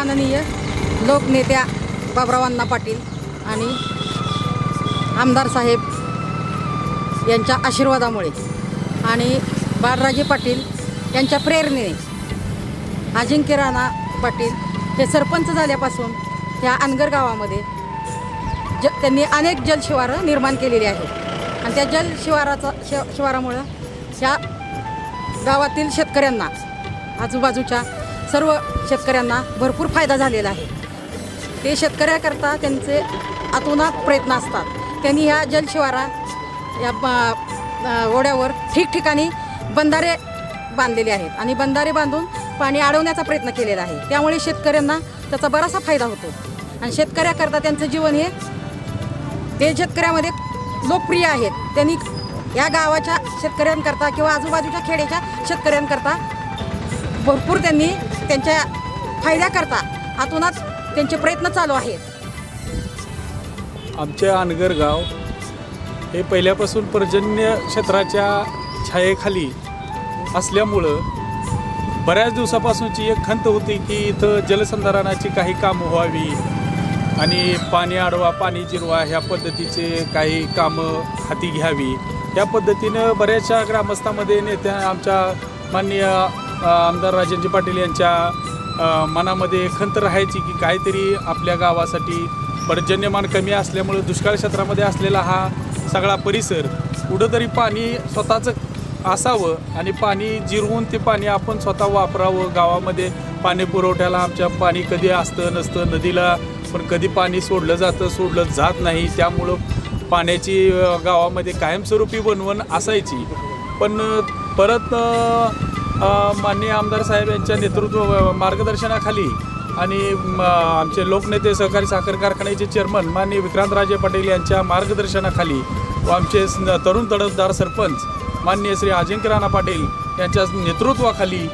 माननीय लोकनेत्या बाबरावांना पाटील आणि आमदार साहेब यांच्या आशीर्वादामुळे आणि बाळराजे पाटील यांच्या प्रेरणेने अजिंक्य राणा पाटील हे सरपंच झाल्यापासून ह्या अनगर गावामध्ये ज त्यांनी अनेक जलशिवारं निर्माण केलेली आहेत. आणि त्या जलशिवाराचा शि शिवारामुळं ह्या गावातील शेतकऱ्यांना आजूबाजूच्या सर्व शेतकऱ्यांना भरपूर फायदा झालेला आहे. ते शेतकऱ्याकरता त्यांचे आतोनात प्रयत्न असतात. त्यांनी ह्या जलशिवारा या ओढ्यावर ठिकठिकाणी बंधारे बांधलेले आहेत आणि बंधारे बांधून पाणी अडवण्याचा प्रयत्न केलेला आहे. त्यामुळे शेतकऱ्यांना त्याचा बराचसा फायदा होतो. आणि शेतकऱ्याकरता त्यांचं जीवन हे ते शेतकऱ्यामध्ये लोकप्रिय आहेत त्यांनी या गावाच्या शेतकऱ्यांकरता किंवा आजूबाजूच्या खेड्याच्या शेतकऱ्यांकरता भरपूर त्यांनी त्यांच्या फायद्याकरता हातूनच त्यांचे प्रयत्न चालू आहेत. आमचे अनगर गाव हे पहिल्यापासून पर्जन्य क्षेत्राच्या छायेखाली असल्यामुळं बऱ्याच दिवसापासूनची एक खंत होती की इथं जलसंधारणाची काही कामं व्हावी आणि पाणी आडवा पाणी जिरवा ह्या पद्धतीचे काही कामं हाती घ्यावी. या पद्धतीनं बऱ्याचशा ग्रामस्थामध्ये नेत्या आमच्या माननीय आमदार राजेंद्र पाटील यांच्या मनामध्ये खंत राहायची की काहीतरी आपल्या गावासाठी पर्जन्यमान कमी असल्यामुळे दुष्काळ क्षेत्रामध्ये असलेला हा सगळा परिसर कुठंतरी पाणी स्वतःचं असावं आणि पाणी जिरवून ते पाणी आपण स्वतः वापरावं. गावामध्ये पाणी पुरवठ्याला आमच्या पाणी कधी असतं नसतं नदीला पण कधी पाणी सोडलं जातं सोडलं जात नाही. त्यामुळं पाण्याची गावामध्ये कायमस्वरूपी बनवण असायची. पण परत माननीय आमदार साहेब यांच्या नेतृत्व मार्गदर्शनाखाली आणि आमचे लोकनेते सहकारी साखर कारखान्याचे चेअरमन माननीय विक्रांतराजे पाटील यांच्या मार्गदर्शनाखाली व आमचे तरुण तडफदार सरपंच माननीय श्री अजिंक्य राणा पाटील यांच्या नेतृत्वाखाली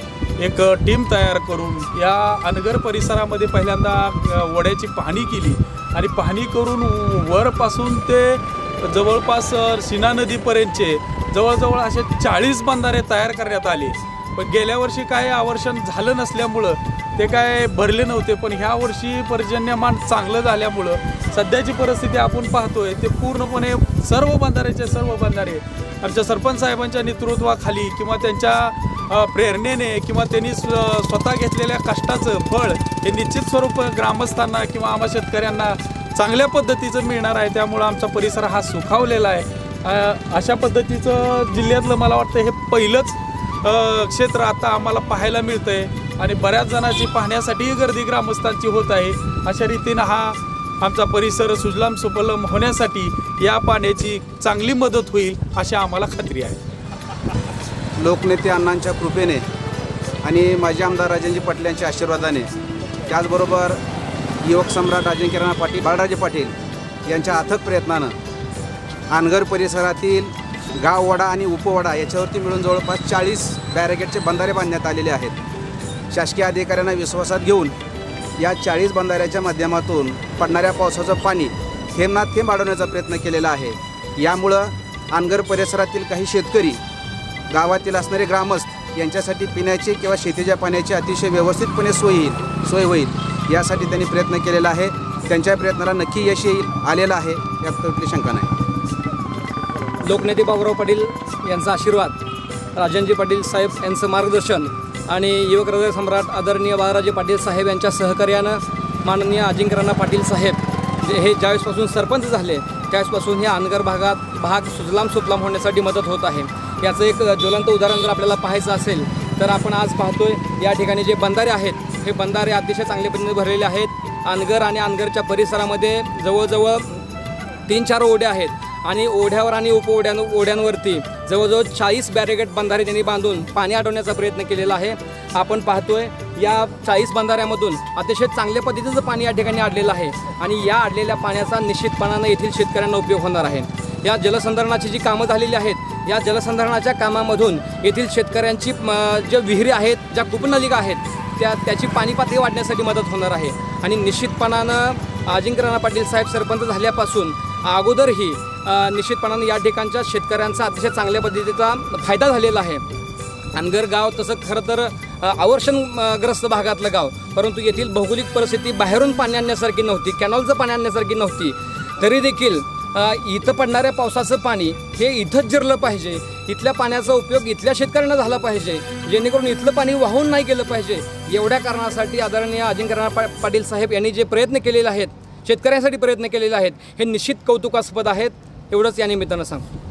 एक टीम तयार करून या अनगर परिसरामध्ये पहिल्यांदा वड्याची पाहणी केली आणि पाहणी करून वरपासून ते जवळपास सीना नदीपर्यंतचे जवळजवळ असे चाळीस बंधारे तयार करण्यात आले. पण गेल्या वर्षी काय आवर्षण झालं नसल्यामुळं ते काय भरले नव्हते पण ह्या वर्षी पर्जन्यमान चांगलं झाल्यामुळं सध्याची परिस्थिती आपण पाहतोय ते पूर्णपणे सर्व बंधाऱ्याचे सर्व बंधारे आमच्या सरपंच साहेबांच्या नेतृत्वाखाली किंवा त्यांच्या प्रेरणेने किंवा त्यांनी स्वतः घेतलेल्या कष्टाचं फळ हे निश्चित स्वरूप ग्रामस्थांना किंवा आम्हा शेतकऱ्यांना चांगल्या पद्धतीचं मिळणार आहे त्यामुळं आमचा परिसर हा सुखावलेला आहे. अशा पद्धतीचं जिल्ह्यातलं मला वाटतं हे पहिलंच क्षेत्र आता आम्हाला पाहायला मिळतंय आणि बऱ्याच जणांची पाहण्यासाठीही गर्दी ग्रामस्थांची होत आहे. अशा रीतीनं हा आमचा परिसर सुजलाम सुपलम होण्यासाठी या पाण्याची चांगली मदत होईल अशी आम्हाला खात्री आहे. लोकनेते अण्णांच्या कृपेने आणि माजी आमदार राजेंद्र पाटील यांच्या आशीर्वादाने त्याचबरोबर युवक सम्राट राजेंद्र पाटील बाळराजे पाटील यांच्या अथक प्रयत्नानं अनगर परिसरातील गाववाडा आणि उपवाडा याच्यावरती मिळून जवळपास चाळीस बॅरिकेडचे बंधारे बांधण्यात आलेले आहेत. शासकीय अधिकाऱ्यांना विश्वासात घेऊन या चाळीस बंधाऱ्याच्या माध्यमातून पडणाऱ्या पावसाचं पाणी थेंबना थेंब अडवण्याचा प्रयत्न केलेला आहे. यामुळं अनगर परिसरातील काही शेतकरी गावातील असणारे ग्रामस्थ यांच्यासाठी पिण्याची किंवा शेतीच्या पाण्याची अतिशय व्यवस्थितपणे सोय येईल सोय होईल यासाठी त्यांनी प्रयत्न केलेला आहे. त्यांच्या प्रयत्नाला नक्की यश येईल आलेलं आहे यात कुठली शंका नाही. लोकनेते बाबुराव पाटील यांचा आशीर्वाद राजनजी पाटील साहेब यांचं मार्गदर्शन आणि युवक हृदय सम्राट आदरणीय बाळाराजे पाटील साहेब यांच्या सहकार्यानं माननीय अजिंक्यराणा पाटील साहेब जे हे ज्यावेळेसपासून सरपंच झाले त्यावेळेसपासून ह्या अनगर भागात भाग सुजलाम सुफलाम होण्यासाठी मदत होत आहे. याचं एक ज्वलंत उदाहरण जर आपल्याला पाहायचं असेल तर आपण आज पाहतोय या ठिकाणी जे बंधारे आहेत हे बंधारे अतिशय चांगल्या पद्धतीने भरलेले आहेत. अनगर आणि अनगरच्या परिसरामध्ये जवळजवळ तीन चार ओढे आहेत. आणि ओढ्यावर आणि उपओढ्यां ओढ्यांवरती जवळजवळ चाळीस बॅरिगेट बंधारे त्यांनी बांधून पाणी अडवण्याचा प्रयत्न केलेला आहे. आपण पाहतोय या चाळीस बंधाऱ्यामधून अतिशय चांगल्या पद्धतीचं पाणी या ठिकाणी अडलेलं आहे आणि या अडलेल्या पाण्याचा निश्चितपणानं येथील शेतकऱ्यांना उपयोग होणार आहे. या जलसंधारणाची जी कामं झालेली आहेत या जलसंधारणाच्या कामामधून येथील शेतकऱ्यांची ज्या विहिरी आहेत ज्या कुपनलिका आहेत त्या त्याची पाणी पातळी वाढण्यासाठी मदत होणार आहे. आणि निश्चितपणानं अजिंक्य राणा पाटील साहेब सरपंच झाल्यापासून अगोदरही निश्चितपणानं या ठिकाणच्या शेतकऱ्यांचा अतिशय चांगल्या पद्धतीचा फायदा झालेला आहे. अनगर गाव तसं खरं तर आवर्षणग्रस्त भागातलं गाव. परंतु येथील भौगोलिक परिस्थिती बाहेरून पाणी आणण्यासारखी नव्हती कॅनॉलचं पाणी आणण्यासारखी नव्हती. तरी देखील इथं पडणाऱ्या पावसाचं पाणी हे इथंच जिरलं पाहिजे. इथल्या पाण्याचा उपयोग इथल्या शेतकऱ्यांना झाला पाहिजे. जेणेकरून इथलं पाणी वाहून नाही गेलं पाहिजे. एवढ्या कारणासाठी आदरणीय अजिंक्यराव पा पाटील साहेब यांनी जे प्रयत्न केलेले आहेत शेतकऱ्यांसाठी प्रयत्न केलेले आहेत हे निश्चित कौतुकास्पद आहेत. एवढंच या निमित्तानं सांगतो.